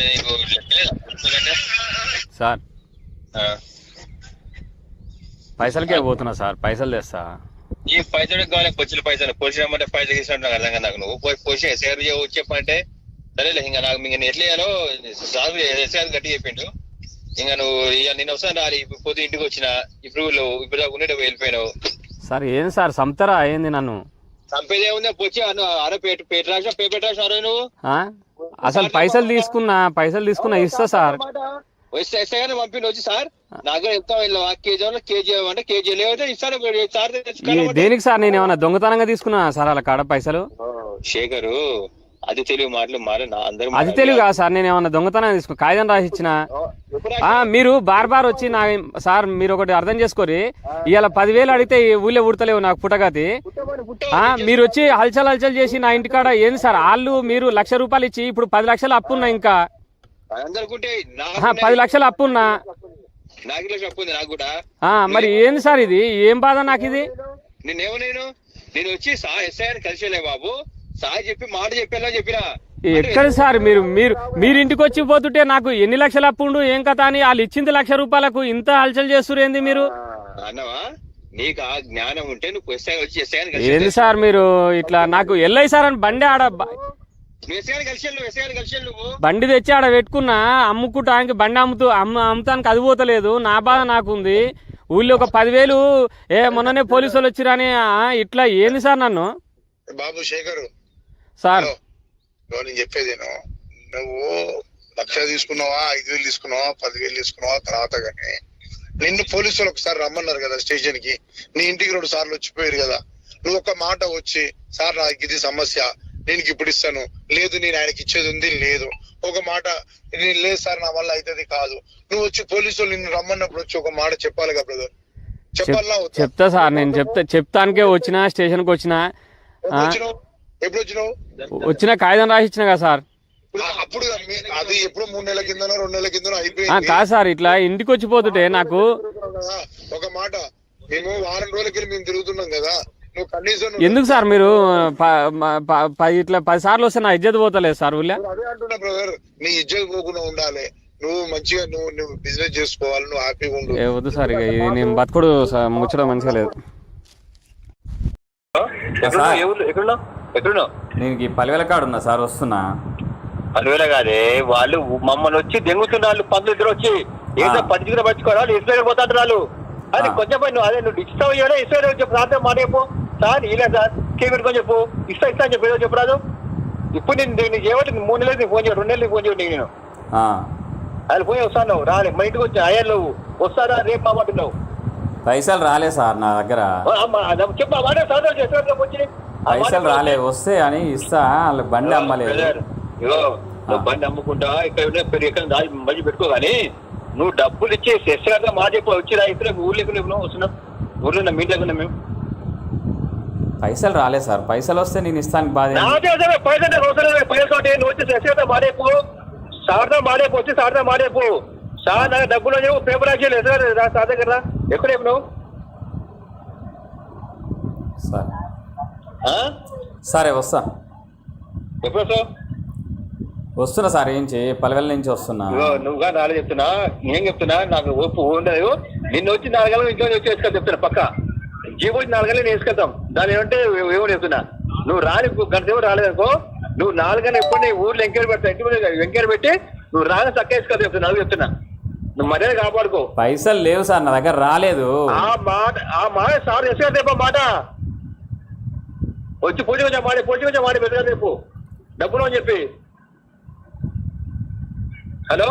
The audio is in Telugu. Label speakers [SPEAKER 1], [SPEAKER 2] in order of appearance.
[SPEAKER 1] నీకు?
[SPEAKER 2] సార్. పైసలకే పోతున్నా సార్ పైసలు తెస్తా.
[SPEAKER 1] ఈ పైసలు కావాలి? పొచ్చులు పైసలు పొచ్చిన అంటే పైసలు తీసుకుంటే నాకు అర్థం కాదు నాకు. నువ్వు పోయి పోసి ఎస్ఆర్ చెప్పంటే సరేలే ఇంకా నాకు ఇంకా ఎట్లా చేయాలో సార్ ఎస్ఆర్ గట్టి చెప్పిండు. ఇంకా నువ్వు ఇక నేను వస్తాను రాలి పొద్దు ఇంటికి వచ్చిన ఇప్పుడు ఇప్పుడు దాకా ఉండేటప్పుడు వెళ్ళిపోయినావు.
[SPEAKER 2] సార్ ఏం సార్ సంతరా ఏంది నన్ను?
[SPEAKER 1] చంపేదే ఉంది పొచ్చి అన్న అరే పేట పేట రాసిన పేపర్ రాసిన అరే నువ్వు?
[SPEAKER 2] అసలు పైసలు తీసుకున్నా పైసలు తీసుకున్నా ఇస్తా సార్.
[SPEAKER 1] వచ్చి సార్. ఎంత కేజీ అంటే కేజీ ఇస్తాను. సార్ తెచ్చుకోవాలి
[SPEAKER 2] దేనికి సార్ నేను ఏమన్నా దొంగతనంగా తీసుకున్నా సార్ అలా కాడ పైసలు?
[SPEAKER 1] శేఖరు అది తెలివి మాటలు మారి అందరూ
[SPEAKER 2] అది తెలివి కాదు సార్ నేను ఏమన్నా దొంగతనంగా తీసుకున్నా కాగితం రాసి ఇచ్చిన మీరు బార్ బార్ వచ్చి నా సార్ మీరు ఒకటి అర్థం చేసుకోరి. ఇవాళ పదివేలు అడిగితే ఊళ్ళో ఉడతలేవు నాకు పుట్టగతి. మీరు వచ్చి హల్చల్ హల్చల్ చేసి నా ఇంటికాడ ఏంది సార్ వాళ్ళు మీరు లక్ష రూపాయలు ఇచ్చి ఇప్పుడు పది లక్షలు అప్పున్నా ఇంకా.
[SPEAKER 1] అందరికుంటే
[SPEAKER 2] ఆహా, పది లక్షలు
[SPEAKER 1] కూడా.
[SPEAKER 2] ఆ, మరి ఏంది సార్ ఇది? ఏం బాధ నాకు ఇది
[SPEAKER 1] నేనేమో నేను? నేను వచ్చి సా ఎస్ఐ అని కలిసేలే బాబు. సాయి చెప్పి మాట చెప్పేలా చెప్పినా
[SPEAKER 2] ఎక్కడ సార్ మీరు మీరు మీరు ఇంటికి వచ్చి పోతుంటే నాకు ఎన్ని లక్షలు అప్పుండు ఏం కథ అని వాళ్ళు ఇచ్చింది లక్ష రూపాయలకు ఇంత హల్చల్ చేస్తురు ఏంది మీరు?
[SPEAKER 1] అన్నవా? నీకు ఆ జ్ఞానం ఉంటే నువ్వు ఎస్ఐ వచ్చి ఎస్ఐ
[SPEAKER 2] ఏంది సార్ మీరు ఇట్లా నాకు ఎల్లై సార్ అని బండి ఆడ బండి తెచ్చి ఆడ పెట్టుకున్నా అమ్ముకుంటానికి బండి అమ్ముతూ అమ్ము అమ్ముతానికి అది పోతలేదు. నా బాధ నాకుంది. ఊళ్ళో ఒక పదివేలు ఏ మొన్ననే పోలీసు వాళ్ళు వచ్చిరని ఇట్లా ఏంది సార్ నన్ను?
[SPEAKER 3] బాబు శేఖరు
[SPEAKER 2] సార్.
[SPEAKER 3] నేను చెప్పేదేను నువ్వు లక్ష తీసుకున్నావా ఐదు వేలు తీసుకున్నావా పదివేలు తీసుకున్నావా తర్వాత కానీ నిన్ను పోలీసులు ఒకసారి రమ్మన్నారు కదా స్టేషన్కి నీ ఇంటికి రెండు సార్లు వచ్చిపోయారు కదా. నువ్వు ఒక మాట వచ్చి సార్ నాకు ఇది సమస్య నేను ఇప్పుడు ఇస్తాను. లేదు నేను ఆయనకి ఇచ్చేది ఉంది లేదు. ఒక మాట నేను లేదు సార్ నా వల్ల అవుతుంది కాదు. నువ్వు వచ్చి పోలీసులు నిన్ను రమ్మన్నప్పుడు వచ్చి ఒక మాట చెప్పాలి కదా బ్రదర్. చెప్పాలా?
[SPEAKER 2] చెప్తా సార్ నేను చెప్తా చెప్తానికే వచ్చిన స్టేషన్కి వచ్చిన
[SPEAKER 3] ఎప్పుడు వచ్చినావు?
[SPEAKER 2] వచ్చిన కాగితం రాసి ఇచ్చిన కదా సార్.
[SPEAKER 3] అప్పుడు అది ఎప్పుడు మూడు నెలల కిందనో రెండు నెలల కిందనో
[SPEAKER 2] ఆ,
[SPEAKER 3] అయిపోయింది
[SPEAKER 2] కాదు సార్ ఇట్లా ఇంటికి వచ్చిపోతుంటే నాకు
[SPEAKER 3] ఒక మాట. మేము వారం రోజులకి మేము తిరుగుతున్నాం కదా.
[SPEAKER 2] ఎందుకు సార్ మీరు ఇట్లా పది సార్లు వస్తే నా ఇజ్జత్ పోతలేదు సార్ ఊళ్ళో?
[SPEAKER 3] అదే అంటున్నా బ్రదర్ నీ ఇజ్జత్ పోకుండా ఉండాలి. నువ్వు మంచిగా నువ్వు నువ్వు బిజినెస్ చేసుకోవాలి నువ్వు హ్యాపీగా ఉండు.
[SPEAKER 2] ఏ వద్దు సార్ ఇక ఇది నేను బతుకుడు ముచ్చడం మంచిగా లేదు.
[SPEAKER 1] ఎక్కడున్నావు?
[SPEAKER 2] నేను ఈ పలివేల కాడు ఉన్నా సార్ వస్తున్నా.
[SPEAKER 1] పదివేల కాదే వాళ్ళు మమ్మల్ని వచ్చి దెంగుతున్న వాళ్ళు పంతులు ఇద్దరు వచ్చి. ఏదో. పది పట్టుకోవాలి పోతాడు వాళ్ళు అది. కొంచెం నువ్వు అదే నువ్వు ఇస్తావు ఇవ్వలే ఇస్తావు చెప్పు రాత్రి మాట చెప్పు. సార్ ఇలా సార్ కీ పెట్టుకొని చెప్పు. ఇస్తా ఇస్తా అని చెప్పు ఏదో చెప్పు రాదు. ఇప్పుడు నేను నేను చేయబట్టి మూడు నెలలు నీకు ఫోన్ చేయడు రెండు నెలలు నీకు ఫోన్ చేయడు నీకు నేను.
[SPEAKER 2] ఆ,
[SPEAKER 1] అది పోయి వస్తాను రాలే. మా ఇంటికి వచ్చి అయ్యారు నువ్వు వస్తారా రేపు మా మాట నువ్వు
[SPEAKER 2] పైసలు రాలే సార్ నా దగ్గర. పైసలు రాలే వస్తే అని ఇస్తా వాళ్ళ బండి అమ్మలేదు.
[SPEAKER 1] బండి అమ్ముకుంటా ఇక్కడ ఎక్కడ మళ్ళీ పెట్టుకో కానీ నువ్వు డబ్బులు ఇచ్చి శస్త్రాగా మాట చెప్పి వచ్చి రా ఇక్కడ ఊర్లోకి నువ్వు వస్తున్నావు. ఊర్లో మీ ఉన్నాం మేము.
[SPEAKER 2] పైసలు రాలే సార్ పైసలు వస్తే నేను ఇస్తానికి బాధ
[SPEAKER 1] సారదా మాడేపు వచ్చి సారదా మాడేపు సార్ డబ్బులు పేపర్ రాసి లేదు సార్ దగ్గర. ఎక్కడ నువ్వు
[SPEAKER 2] సరే? సరే వస్తా.
[SPEAKER 1] ఎప్పుడు వస్తావు?
[SPEAKER 2] వస్తున్నా సార్ ఏం చేయి పలివెల నుంచి వస్తున్నా.
[SPEAKER 1] నువ్వుగా నాలుగు చెప్తున్నా నేను చెప్తున్నా నాకు ఓపు ఉండదు. నిన్ను వచ్చి నాలుగేళ్ళు ఇంట్లో వచ్చి వేసుకొని చెప్తున్నా పక్క. జీవో వచ్చి నాలుగేళ్ళు నేను వేసుకెళ్తాం. దాని ఏమంటే ఏమో చెప్తున్నా. నువ్వు రాని గంట సేపు రాలేదనుకో నువ్వు నాలుగైనా ఎప్పుడు నీ ఊర్లో ఎంక్వైరీ పెడతా ఇంటి పెట్టి నువ్వు రాని చక్క వేసుకొని చెప్తున్నా చెప్తున్నా. నువ్వు మర్యాద కాపాడుకో.
[SPEAKER 2] పైసలు లేవు సార్ నా దగ్గర రాలేదు.
[SPEAKER 1] ఆ మాట ఆ మాట సార్ మాట. వచ్చి పూజ కొంచెం మాడి పూజ కొంచెం మాడి పెద్దగా చెప్పు. డబ్బులు అని చెప్పి. హలో?